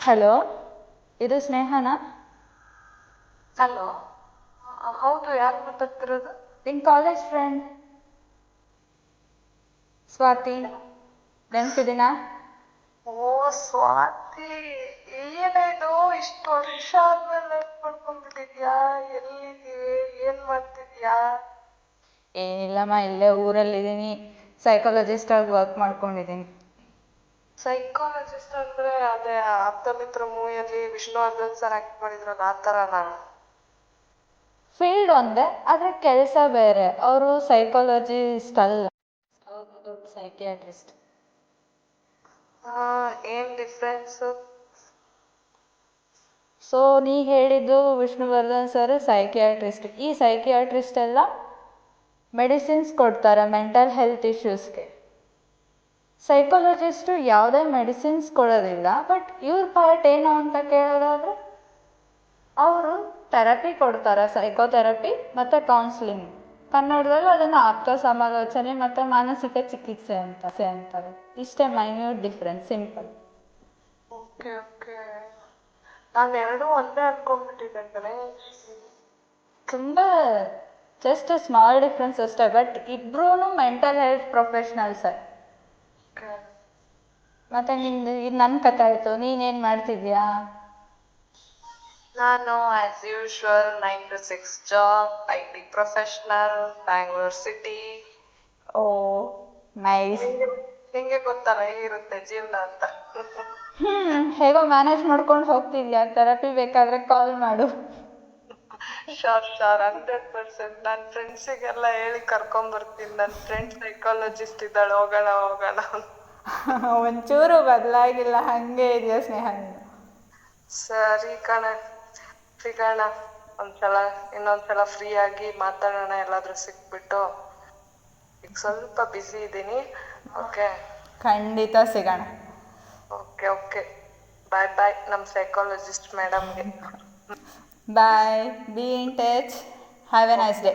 Hello ಇದು ಸ್ನೇಹನಾ? Hello ಹೌದು ಯಾರು ಮಾತಾಡ್ತಿರೋದು? ನಿನ್ನ ಕಾಲೇಜ್ ಫ್ರೆಂಡ್ ಸ್ವಾತಿ ನೆನಪಿದ್ದೀನಾ? ಓ ಸ್ವಾತಿ ಏನಿದು ಇಷ್ಟು ವರ್ಷ ಆದ್ಮೇಲೆ ನೆನ್ಪ್ ಮಾಡ್ಕೊಂಡ್ಬಿಟ್ಟಿದ್ಯಾ ಎಲ್ಲಿದೀವಿ ಏನ್ ಮಾಡ್ತಿದ್ಯಾ? ಏನಿಲ್ಲಮ್ಮ ಇಲ್ಲೇ ಊರಲ್ಲಿದ್ದೀನಿ. ಸೈಕಾಲಜಿಸ್ಟ್ ಆಗಿ ವರ್ಕ್ ಮಾಡ್ಕೊಂಡಿದ್ದೀನಿ. ಸೈಕಾಲಜಿಸ್ಟ್ ಅಂದ್ರೆ ಅದೇ ಆಪ್ತಮಿತ್ರ ಮೂವಿಯಲ್ಲಿ ವಿಷ್ಣುವರ್ಧನ್ ಸರ್ ಆಕ್ಟ್ ಮಾಡಿದ್ರಲ್ಲ ಆ ನಾನು. ಫೀಲ್ಡ್ ಒಂದೇ ಆದರೆ ಕೆಲಸ ಬೇರೆ. ಅವರು ಸೈಕಾಲಜಿಸ್ಟ್ ಅಲ್ಲ. ಸೈಕಿಯಾಟ್ರಿಸ್ಟ್ ಏನು ಏನ್ ಡಿಫ್ರೆನ್ಸು ಸೊ ನೀ ಹೇಳಿದ್ದು ವಿಷ್ಣುವರ್ಧನ್ ಸರ್ ಸೈಕಿಯಾಟ್ರಿಸ್ಟ್ ಈ ಸೈಕಿಯಾಟ್ರಿಸ್ಟ್ ಎಲ್ಲ ಮೆಡಿಸಿನ್ಸ್ ಕೊಡ್ತಾರೆ ಮೆಂಟಲ್ ಹೆಲ್ತ್ ಇಶ್ಯೂಸ್ಗೆ ಸೈಕಾಲಜಿಸ್ಟು ಯಾವುದೇ ಮೆಡಿಸಿನ್ಸ್ ಕೊಡೋದಿಲ್ಲ ಬಟ್ ಇವ್ರ ಪಾರ್ಟ್ ಏನು ಅಂತ ಕೇಳೋದಾದರೆ ಅವರು ಥೆರಪಿ ಕೊಡ್ತಾರೆ ಸೈಕೋಥೆರಪಿ ಮತ್ತು ಕೌನ್ಸ್ಲಿಂಗ್ ಕನ್ನಡದಲ್ಲಿ ಅದನ್ನು ಆಪ್ತ ಸಮಾಲೋಚನೆ ಮತ್ತು ಮಾನಸಿಕ ಚಿಕಿತ್ಸೆ ಅಂತ ಅಂತಾರೆ. ಇಷ್ಟೇ minute difference simple okay okay ನಾನು ಎರಡೂ ಒಂದೇ ಅನ್ಕೊಂಡ್ಬಿಟ್ಟಿದ್ದೆ ತುಂಬ ಜಸ್ಟ್ ಸ್ಮಾಲ್ ಡಿಫ್ರೆನ್ಸ್ ಅಷ್ಟೇ ಬಟ್ ಇಬ್ಬರೂ ಮೆಂಟಲ್ ಹೆಲ್ತ್ ಪ್ರೊಫೆಷ್ನಲ್ಸೇ ಮತ್ತು ನಿಂದು ಇದು ನನ್ನ ಕಥೆ ಆಯ್ತು ನೀನೇನ್ ಮಾಡ್ತಿದ್ಯಾ? ನಾನು as usual nine to six job I T professional Bangalore city oh nice ನಿಂಗೆ ಗೊತ್ತಲ್ಲ ಹೇಗಿರುತ್ತೆ ಜೀವನ ಅಂತ. ಹ್ಮ್ ಹೇಗೋ ಮ್ಯಾನೇಜ್ ಮಾಡ್ಕೊಂಡು ಹೋಗ್ತಿದ್ಯಾ? ಥೆರಪಿ ಬೇಕಾದ್ರೆ ಕಾಲ್ ಮಾಡು. ಶೋರ್ ಶೋರ್ ಹಂಡ್ರೆಡ್ ಪರ್ಸೆಂಟ್ ನನ್ನ ಫ್ರೆಂಡ್ಸಿಗೆಲ್ಲ ಹೇಳಿ ಕರ್ಕೊಂಬರ್ತೀನಿ ನನ್ನ ಫ್ರೆಂಡ್ ಸೈಕಾಲಜಿಸ್ಟ್ ಇದ್ದಾಳೆ ಹೋಗೋಣ ಹೋಗೋಣ ಅಂತ. ಒಂಚೂರು ಬದಲಾಗಿಲ್ಲ ಹಾಗೆ ಇದೆಯಾ ಸ್ನೇಹ ನೀನು? ಸರಿ ಕಣ ಸಿಗೋಣ. ಒಂದ್ಸಲ ಇನ್ನೊಂದ್ಸಲ ಫ್ರೀ ಆಗಿ ಮಾತಾಡೋಣ ಎಲ್ಲಾದ್ರೂ ಸಿಕ್ಬಿಟ್ಟು. ಈಗ ಸ್ವಲ್ಪ ಬ್ಯುಸಿ ಇದ್ದೀನಿ. ಓಕೆ ಖಂಡಿತ ಸಿಗೋಣ. ಓಕೆ ಓಕೆ ಬಾಯ್ ಬಾಯ್ ನಮ್ಮ psychologist ಮೇಡಮ್ಗೆ bye be in touch have a nice day